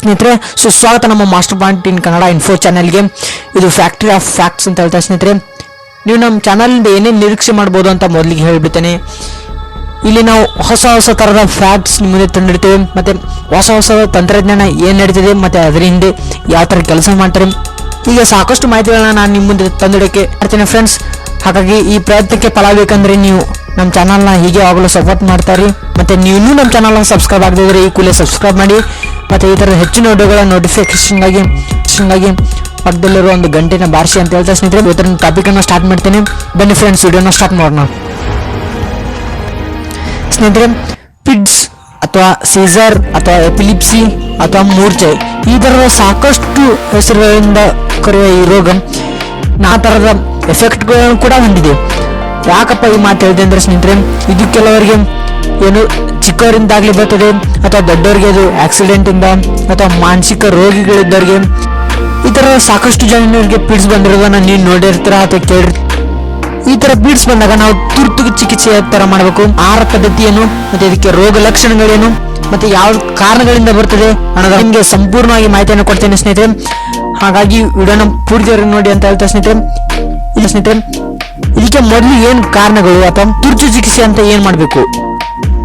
ಸ್ನೇಹಿತರೆ ಸುಸ್ವಾಗತ ನಮ್ಮ master point in Kannada info ಚಾನೆಲ್ಗೆ ಇದು ಫ್ಯಾಕ್ಟ್ರಿ ಆಫ್ ಫ್ಯಾಕ್ಟ್ಸ್ ಅಂತ ಹೇಳ್ತಾರೆ ಸ್ನೇಹಿತರೆ. ನೀವು ನಮ್ಮ ಚಾನಲಿಂದ ಏನೇನು ನಿರೀಕ್ಷೆ ಮಾಡ್ಬೋದು ಅಂತ ಮೊದಲಿಗೆ ಹೇಳಿಬಿಡ್ತೇನೆ. ಇಲ್ಲಿ ನಾವು ಹೊಸ ಹೊಸ ಥರದ ಫ್ಯಾಕ್ಟ್ಸ್ ಮುಂದೆ ತಂದಿಡ್ತೇವೆ. ಮತ್ತು ಹೊಸ ಹೊಸ ತಂತ್ರಜ್ಞಾನ ಏನು ನಡೀತಿದೆ, ಮತ್ತು ಅದರ ಹಿಂದೆ ಯಾವ ಥರ ಕೆಲಸ ಮಾಡ್ತಾರೆ. ಈಗ ಸಾಕಷ್ಟು ಮಾಹಿತಿಗಳನ್ನ ನಾನು ನಿಮ್ಮ ಮುಂದೆ ತಂದಿಡೋಕ್ಕೆ ಮಾಡ್ತೇನೆ ಫ್ರೆಂಡ್ಸ್ ಹಾಗಾಗಿ ಈ ಪ್ರಯತ್ನಕ್ಕೆ ಫಲ ಬೇಕಂದರೆ ನೀವು ನಮ್ಮ ಚಾನಲ್ನ ಹೀಗೆ ಆಗಲು ಸಪೋರ್ಟ್ ಮಾಡ್ತಾರೆ ಮತ್ತು ನೀವು ನಮ್ಮ ಚಾನಲ್ನ ಸಬ್ಸ್ಕ್ರೈಬ್ ಆಗದಿದ್ರೆ ಈ ಕೂಲೇ ಸಬ್ಸ್ಕ್ರೈಬ್ ಮಾಡಿ. ಮತ್ತು ಈ ಥರದ ಹೆಚ್ಚಿನ ವಿಡಿಯೋಗಳ ನೋಟಿಫಿಕೇಶನ್ಗಾಗಿ ಆಗಿ ಪಕ್ಕದಲ್ಲಿರೋ ಒಂದು ಗಂಟೆನ ಬಾರಿಸಿ ಅಂತ ಹೇಳ್ತಾ ಸ್ನೇಹಿತರೆ ಇವತ್ತಿನ ಟಾಪಿಕನ್ನು ಸ್ಟಾರ್ಟ್ ಮಾಡ್ತೀನಿ. ಬನ್ನಿ ಫ್ರೆಂಡ್ಸ್ ವಿಡಿಯೋನ ಸ್ಟಾರ್ಟ್ ಮಾಡೋಣ. ಸ್ನೇಹಿತರೆ ಪಿಡ್ಸ್ ಅಥವಾ ಸೀಸರ್ ಅಥವಾ ಎಪಿಲಿಪ್ಸಿ ಅಥವಾ ಮೂರ್ಛೆ ಈ ಥರದ ಸಾಕಷ್ಟು ಹೆಸರುಗಳಿಂದ ಕರೆಯುವ ಈ ರೋಗ ನಾ ಥರದ ಎಫೆಕ್ಟ್ಗಳನ್ನು ಕೂಡ ಹೊಂದಿದೆ. ಯಾಕಪ್ಪ ಈ ಮಾತು ಹೇಳಿದೆ ಅಂದ್ರೆ ಸ್ನೇಹಿತರೆ, ಇದು ಕೆಲವರಿಗೆ ಏನು ಚಿಕ್ಕವರಿಂದಾಗ್ಲಿ ಬರ್ತದೆ, ಅಥವಾ ದೊಡ್ಡವರಿಗೆ ಅದು ಆಕ್ಸಿಡೆಂಟ್ ಇಂದ, ಅಥವಾ ಮಾನಸಿಕ ರೋಗಿಗಳಿದ್ದವರಿಗೆ. ಈ ತರ ಸಾಕಷ್ಟು ಜನರಿಗೆ ಪೀಡ್ಸ್ ಬಂದಿರೋದನ್ನ ನೀವು ನೋಡಿರ್ತೀರ ಅಥವಾ ಕೇಳಿರ್. ಈ ತರ ಪೀಡ್ಸ್ ಬಂದಾಗ ನಾವು ತುರ್ತು ಚಿಕಿತ್ಸೆ ತರ ಮಾಡಬೇಕು. ಆಹಾರ ಪದ್ಧತಿ ಏನು ಮತ್ತೆ ಇದಕ್ಕೆ ರೋಗ ಲಕ್ಷಣಗಳೇನು, ಮತ್ತೆ ಯಾವ ಕಾರಣಗಳಿಂದ ಬರ್ತದೆ ಅನ್ನೋದು ನಿಮಗೆ ಸಂಪೂರ್ಣವಾಗಿ ಮಾಹಿತಿಯನ್ನು ಕೊಡ್ತೇನೆ ಸ್ನೇಹಿತರೆ. ಹಾಗಾಗಿ ವಿಡಿಯೋನ ಪೂರ್ತಿಯವರಿಗೆ ನೋಡಿ ಅಂತ ಹೇಳ್ತಾ ಸ್ನೇಹಿತರೆ. ಸ್ನೇಹಿತರೆ ಇದಕ್ಕೆ ಮೊದಲು ಏನು ಕಾರಣಗಳು? ಅಥವಾ ತುರ್ತು ಚಿಕಿತ್ಸೆ ಅಂತ ಏನ್ ಮಾಡಬೇಕು?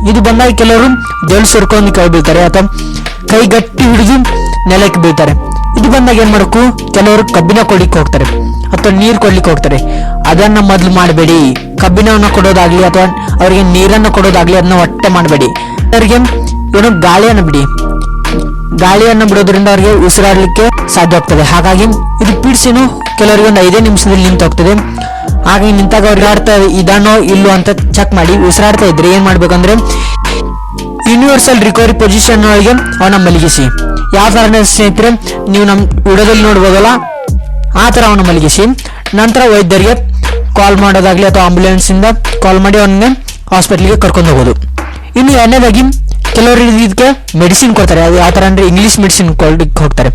ಇದು ಬಂದಾಗ ಕೆಲವರು ಜಲ್ ಸೇರ್ಕೊಂಡು ಕೈ ಬೀಳ್ತಾರೆ ಅಥವಾ ಕೈ ಗಟ್ಟಿ ಹಿಡಿದು ನೆಲಕ್ಕೆ ಬೀಳ್ತಾರೆ. ಇದು ಬಂದಾಗ ಏನ್ ಮಾಡಬೇಕು? ಕೆಲವರು ಕಬ್ಬಿನ ಕೊಡ್ಲಿಕ್ಕೆ ಹೋಗ್ತಾರೆ, ಅಥವಾ ನೀರು ಕೊಡ್ಲಿಕ್ಕೆ ಹೋಗ್ತಾರೆ. ಅದನ್ನ ಮೊದಲು ಮಾಡಬೇಡಿ. ಕಬ್ಬಿಣವನ್ನು ಕೊಡೋದಾಗ್ಲಿ, ಅಥವಾ ಅವರಿಗೆ ನೀರನ್ನು ಕೊಡೋದಾಗ್ಲಿ, ಅದನ್ನ ಒಟ್ಟೆ ಮಾಡಬೇಡಿ. ಅವರಿಗೆ ಏನು ಗಾಳಿಯನ್ನು ಬಿಡಿ. ಗಾಳಿಯನ್ನು ಬಿಡೋದ್ರಿಂದ ಅವರಿಗೆ ಉಸಿರಾಡಲಿಕ್ಕೆ ಸಾಧ್ಯ ಆಗ್ತದೆ ಹಾಗಾಗಿ ಇದು ಪೀಡಿಸಿನೂ ಕೆಲವರಿಗೆ ಒಂದು ಐದೇ ನಿಮಿಷದಲ್ಲಿ ನಿಂತು ಹೋಗ್ತದೆ ಹಾಗಾಗಿ ನಿಂತಾಗ ಅವ್ರಿಗೆ ಆಡ್ತಾ ಇದಾನೋ ಇಲ್ಲೋ ಅಂತ ಚೆಕ್ ಮಾಡಿ ಉಸಿರಾಡ್ತಾ ಇದ್ರೆ. ಏನ್ ಮಾಡ್ಬೇಕಂದ್ರೆ ಯೂನಿವರ್ಸಲ್ ರಿಕವರಿ ಪೊಸಿಷನ್ ಒಳಗೆ ಅವನ ಮಲಗಿಸಿ. ಯಾವ ತರ ಸ್ನೇಹಿತರೆ, ನೀವು ನಮ್ಮ ವಿಡಿಯೋದಲ್ಲಿ ನೋಡ್ಬೋದಲ್ಲ, ಆ ತರ ಅವನ ಮಲಗಿಸಿ. ನಂತರ ವೈದ್ಯರಿಗೆ ಕಾಲ್ ಮಾಡೋದಾಗ್ಲಿ ಅಥವಾ ಆಂಬುಲೆನ್ಸ್ ಇಂದ ಕಾಲ್ ಮಾಡಿ ಅವನಿಗೆ ಹಾಸ್ಪಿಟ್ಲಿಗೆ ಕರ್ಕೊಂಡು ಹೋಗೋದು. ಇನ್ನು ಎರಡನೇದಾಗಿ, ಕೆಲವರು ಇದಕ್ಕೆ ಮೆಡಿಸಿನ್ ಕೊಡ್ತಾರೆ. ಅದು ಯಾವ ತರ ಅಂದ್ರೆ ಇಂಗ್ಲಿಷ್ ಮೆಡಿಸಿನ್ ಕೊಡ್ಲಿಕ್ಕೆ ಹೋಗ್ತಾರೆ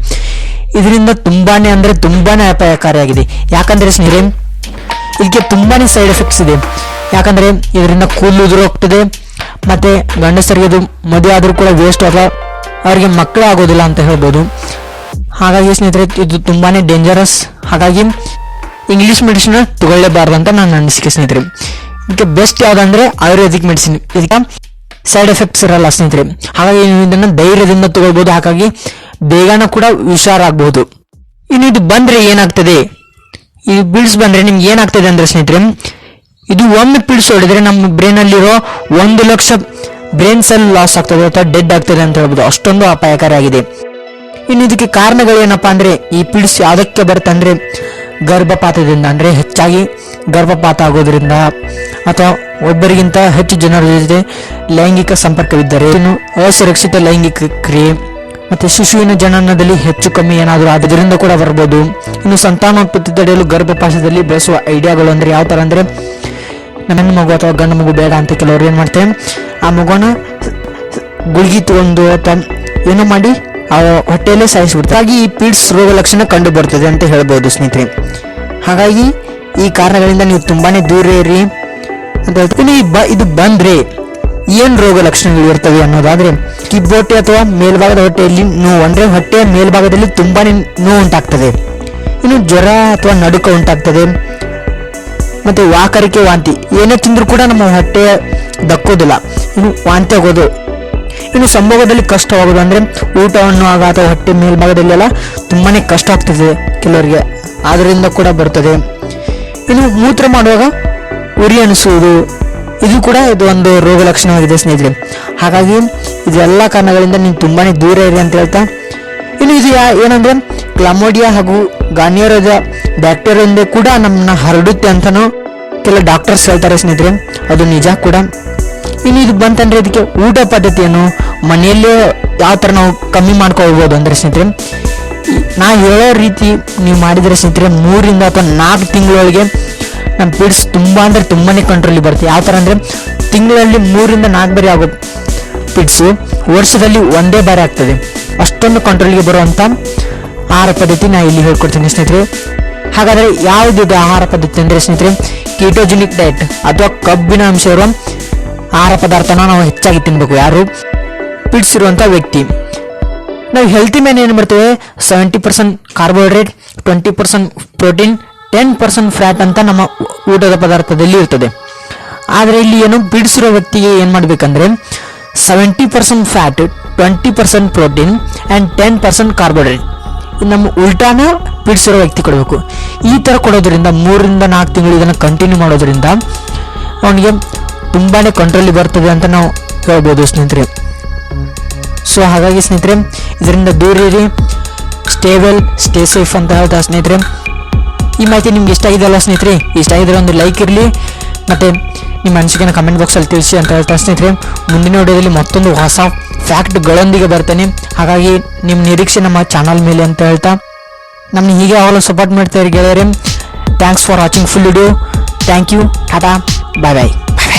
ಇದರಿಂದ ತುಂಬಾನೇ ಅಂದ್ರೆ ತುಂಬಾನೇ ಅಪಾಯಕಾರಿಯಾಗಿದೆ. ಯಾಕಂದ್ರೆ ಸ್ನೇಹಿತರೆ ಇದಕ್ಕೆ ತುಂಬಾನೇ ಸೈಡ್ ಎಫೆಕ್ಟ್ಸ್ ಇದೆ. ಯಾಕಂದ್ರೆ ಇದರಿಂದ ಕೂದಲು ಉದುರು ಹೋಗ್ತದೆ, ಮತ್ತೆ ಗಂಡಸರಿಗೆ ಅದು ಮದುವೆ ಆದರೂ ಕೂಡ ವೇಸ್ಟ್ ಅಥವಾ ಅವರಿಗೆ ಮಕ್ಕಳು ಆಗೋದಿಲ್ಲ ಅಂತ ಹೇಳ್ಬೋದು. ಹಾಗಾಗಿ ಸ್ನೇಹಿತರೆ, ಇದು ತುಂಬಾನೇ ಡೇಂಜರಸ್ ಹಾಗಾಗಿ ಇಂಗ್ಲಿಷ್ ಮೆಡಿಸಿನ್ ತಗೊಳ್ಳೇಬಾರ್ದು ಅಂತ ನನ್ನ ಅನಿಸಿಕೆ ಸ್ನೇಹಿತರೆ. ಇದಕ್ಕೆ ಬೆಸ್ಟ್ ಯಾವ್ದಂದ್ರೆ ಆಯುರ್ವೇದಿಕ್ ಮೆಡಿಸಿನ್ ಇದಕ್ಕೆ ಸೈಡ್ ಎಫೆಕ್ಟ್ಸ್ ಇರಲ್ಲ ಸ್ನೇಹಿತರೆ. ಹಾಗಾಗಿ ಇದನ್ನ ಧೈರ್ಯದಿಂದ ತಗೊಳ್ಬಹುದು ಹಾಗಾಗಿ ಬೇಗನ ಕೂಡ ಹುಷಾರಾಗಬಹುದು ಇನ್ನು ಇದು ಬಂದ್ರೆ ಏನಾಗ್ತದೆ? ಈ ಬಿಡ್ಸ್ ಬಂದ್ರೆ ನಿಮ್ಗೆ ಏನಾಗ್ತದೆ ಅಂದ್ರೆ ಸ್ನೇಹಿತರೆ, ಇದು ಒಮ್ಮೆ ಪಿಡ್ಸ್ ಹೊಡೆದ್ರೆ ನಮ್ಮ ಬ್ರೈನಲ್ಲಿರೋ ಒಂದು ಲಕ್ಷ ಬ್ರೈನ್ ಸೆಲ್ ಲಾಸ್ ಆಗ್ತದೆ ಅಥವಾ ಡೆಡ್ ಆಗ್ತದೆ ಅಂತ ಹೇಳ್ಬೋದು. ಅಷ್ಟೊಂದು ಅಪಾಯಕಾರಿಯಾಗಿದೆ ಇನ್ನು ಇದಕ್ಕೆ ಕಾರಣಗಳು ಏನಪ್ಪ ಅಂದ್ರೆ, ಈ ಪಿಡ್ಸ್ ಯಾವುದಕ್ಕೆ ಬರುತ್ತೆ ಅಂದರೆ, ಗರ್ಭಪಾತದಿಂದ ಅಂದ್ರೆ ಹೆಚ್ಚಾಗಿ ಗರ್ಭಪಾತ ಆಗೋದ್ರಿಂದ ಅಥವಾ ಒಬ್ಬರಿಗಿಂತ ಹೆಚ್ಚು ಜನರ ಜೊತೆ ಲೈಂಗಿಕ ಸಂಪರ್ಕವಿದ್ದರೆ ಇನ್ನು ಅಸುರಕ್ಷಿತ ಲೈಂಗಿಕ ಕ್ರಿಯೆ ಮತ್ತೆ ಶಿಶುವಿನ ಜನನದಲ್ಲಿ ಹೆಚ್ಚು ಕಮ್ಮಿ ಏನಾದರೂ ಆದ್ದರಿಂದ ಕೂಡ ಬರ್ಬೋದು. ಇನ್ನು ಸಂತಾನೋತ್ಪತ್ತಿ ತಡೆಯಲು ಗರ್ಭಪಾಶದಲ್ಲಿ ಬೆಳೆಸುವ ಐಡಿಯಾಗಳು ಅಂದ್ರೆ ಯಾವ ತರ ಅಂದ್ರೆ ನನ್ನ ಮಗು ಅಥವಾ ಗಂಡು ಮಗು ಬೇಡ ಅಂತ ಕೆಲವರು ಏನು ಮಾಡ್ತಾರೆ, ಆ ಮಗುನ ಗುಳಿಗೆ ತಗೊಂಡು ಅಥವಾ ಏನೋ ಮಾಡಿ ಆ ಹೊಟ್ಟೆಯಲ್ಲೇ ಸಾಯಿಸ್ಬಿಡ್ತಾರೆ. ಹಾಗಾಗಿ ಈ ಪೀಡ್ಸ್ ರೋಗ ಲಕ್ಷಣ ಕಂಡು ಬರ್ತದೆ ಅಂತ ಹೇಳ್ಬೋದು ಸ್ನೇಹಿತರೆ. ಹಾಗಾಗಿ ಈ ಕಾರಣಗಳಿಂದ ನೀವು ತುಂಬಾನೇ ದೂರ ಇರಿ ಅಂತ ಹೇಳ್ತೀನಿ ಇದು ಬಂದ್ರೆ ಏನ್ ರೋಗ ಲಕ್ಷಣಗಳು ಇರ್ತವೆ ಅನ್ನೋದಾದ್ರೆ ಕಿಬ್ಬೊಟ್ಟೆ ಅಥವಾ ಮೇಲ್ಭಾಗದ ಹೊಟ್ಟೆಯಲ್ಲಿ ನೋವು. ಅಂದ್ರೆ ಹೊಟ್ಟೆಯ ಮೇಲ್ಭಾಗದಲ್ಲಿ ತುಂಬಾನೇ ನೋವು ಉಂಟಾಗ್ತದೆ. ಇನ್ನು ಜ್ವರ ಅಥವಾ ನಡುಕ ಉಂಟಾಗ್ತದೆ. ಮತ್ತೆ ವಾಕರಿಕೆ ವಾಂತಿ. ಏನೇ ತಿಂದ್ರೂ ಕೂಡ ನಮ್ಮ ಹೊಟ್ಟೆ ದಕ್ಕೋದಿಲ್ಲ. ಇನ್ನು ವಾಂತಿ ಆಗೋದು. ಇನ್ನು ಸಂಭೋಗದಲ್ಲಿ ಕಷ್ಟವಾಗೋದು ಅಂದ್ರೆ ಊಟವನ್ನು ಆಗ ಅಥವಾ ಹೊಟ್ಟೆ ಮೇಲ್ಭಾಗದಲ್ಲೆಲ್ಲ ತುಂಬಾನೇ ಕಷ್ಟ ಆಗ್ತದೆ ಕೆಲವರಿಗೆ. ಅದರಿಂದ ಕೂಡ ಬರ್ತದೆ. ಇನ್ನು ಮೂತ್ರ ಮಾಡುವಾಗ ಉರಿ ಅನಿಸುವುದು. ಇದು ಕೂಡ ಇದು ಒಂದು ರೋಗ ಲಕ್ಷಣವಾಗಿದೆ ಸ್ನೇಹಿತರೆ. ಹಾಗಾಗಿ ಇದೆಲ್ಲ ಕಾರಣಗಳಿಂದ ನೀವು ತುಂಬಾ ದೂರ ಇರಿ ಅಂತ ಹೇಳ್ತಾ, ಇನ್ನು ಇದು ಯಾ- ಏನಂದ್ರೆ ಕ್ಲಮೋಡಿಯಾ ಹಾಗೂ ಗಾನಿಯರದ ಬ್ಯಾಕ್ಟೀರಿಯಿಂದ ಕೂಡ ನಮ್ಮನ್ನ ಹರಡುತ್ತೆ ಅಂತಾನು ಕೆಲ ಡಾಕ್ಟರ್ಸ್ ಹೇಳ್ತಾರೆ ಸ್ನೇಹಿತರೆ. ಅದು ನಿಜ ಕೂಡ. ಇನ್ನು ಇದು ಬಂತಂದ್ರೆ ಇದಕ್ಕೆ ಊಟ ಪದ್ಧತಿಯನ್ನು ಮನೆಯಲ್ಲೇ ಯಾವ ಥರ ನಾವು ಕಮ್ಮಿ ಮಾಡ್ಕೊಳ್ಬೋದು ಅಂದ್ರೆ ಸ್ನೇಹಿತರೆ ನಾ ಹೇಳೋ ರೀತಿ ನೀವು ಮಾಡಿದ್ರೆ ಸ್ನೇಹಿತರೆ ಮೂರಿಂದ ಅಥವಾ ನಾಲ್ಕು ತಿಂಗಳೊಳಗೆ ನಮ್ಮ ಪಿಡ್ಸ್ ತುಂಬ ಅಂದರೆ ತುಂಬಾ ಕಂಟ್ರೋಲಿಗೆ ಬರುತ್ತೆ. ಯಾವ ಥರ ಅಂದರೆ ತಿಂಗಳಲ್ಲಿ ಮೂರಿಂದ ನಾಲ್ಕು ಬಾರಿ ಆಗೋ ಪಿಡ್ಸು ವರ್ಷದಲ್ಲಿ ಒಂದೇ ಬಾರಿ ಆಗ್ತದೆ. ಅಷ್ಟೊಂದು ಕಂಟ್ರೋಲಿಗೆ ಬರುವಂಥ ಆಹಾರ ಪದ್ಧತಿ ನಾ ಇಲ್ಲಿ ಹೇಳ್ಕೊಡ್ತೀನಿ ಸ್ನೇಹಿತರೆ. ಹಾಗಾದ್ರೆ ಯಾವುದಿದೆ ಆಹಾರ ಪದ್ಧತಿ ಅಂದರೆ ಸ್ನೇಹಿತರೆ ಕೀಟೋಜೆನಿಕ್ ಡಯಟ್ ಅಥವಾ ಕಬ್ಬಿನ ಅಂಶ ಇರುವ ಆಹಾರ ಪದಾರ್ಥನ ನಾವು ಹೆಚ್ಚಾಗಿ ತಿನ್ನಬೇಕು ಯಾರು? ಪಿಡ್ಸ್ ಇರುವಂಥ ವ್ಯಕ್ತಿ. ನಾವು ಹೆಲ್ತಿ ಮೇಲೆ ಏನು ಮಾಡ್ತೇವೆ? Seventy percent carbohydrate twenty percent protein ten percent fat ಅಂತ ನಮ್ಮ ಊಟದ ಪದಾರ್ಥದಲ್ಲಿ ಇರ್ತದೆ. ಆದರೆ ಇಲ್ಲಿ ಏನು ಬಿಡಿಸಿರೋ ವ್ಯಕ್ತಿಗೆ ಏನು ಮಾಡಬೇಕಂದ್ರೆ seventy percent fat twenty percent protein and ten percent carbohydrate ನಮ್ಮ ಉಲ್ಟಾನ ಬಿಡಿಸಿರೋ ವ್ಯಕ್ತಿ ಕೊಡಬೇಕು. ಈ ಥರ ಕೊಡೋದ್ರಿಂದ ಮೂರರಿಂದ ನಾಲ್ಕು ತಿಂಗಳು ಇದನ್ನು ಕಂಟಿನ್ಯೂ ಮಾಡೋದ್ರಿಂದ ಅವನಿಗೆ ತುಂಬಾ ಕಂಟ್ರೋಲಿ ಬರ್ತದೆ ಅಂತ ನಾವು ಹೇಳ್ಬೋದು ಸ್ನೇಹಿತರೆ. ಸೊ ಹಾಗಾಗಿ ಸ್ನೇಹಿತರೆ, ಇದರಿಂದ ದೂರ ಇರಿ. ಸ್ಟೇ ವೆಲ್ ಸ್ಟೇ ಸೇಫ್ ಅಂತ ಹೇಳ್ತಾ ಸ್ನೇಹಿತರೆ. ಈ ಮಾಹಿತಿ ನಿಮ್ಗೆ ಇಷ್ಟ ಆಗಿದೆಯಲ್ಲ ಸ್ನೇಹಿತರೆ, ಇಷ್ಟ ಆಗಿದ್ರೆ ಒಂದು ಲೈಕ್ ಇರಲಿ, ಮತ್ತು ನಿಮ್ಮ ಅನಿಸಿಕೆನ ಕಮೆಂಟ್ ಬಾಕ್ಸಲ್ಲಿ ತಿಳಿಸಿ ಅಂತ ಹೇಳ್ತಾ ಸ್ನೇಹಿತರೆ. ಮುಂದಿನ ವಿಡಿಯೋದಲ್ಲಿ ಮತ್ತೊಂದು ಹೊಸ ಫ್ಯಾಕ್ಟ್ಗಳೊಂದಿಗೆ ಬರ್ತೇನೆ. ಹಾಗಾಗಿ ನಿಮ್ಮ ನಿರೀಕ್ಷೆ ನಮ್ಮ ಚಾನಲ್ ಮೇಲೆ ಅಂತ ಹೇಳ್ತಾ. ನಮ್ಮನ್ನ ಹೀಗೆ ಯಾವಾಗಲೂ ಸಪೋರ್ಟ್ ಮಾಡ್ತಾ ಗೆಳೆಯರೇ. Thanks for watching full video thank you tata bye bye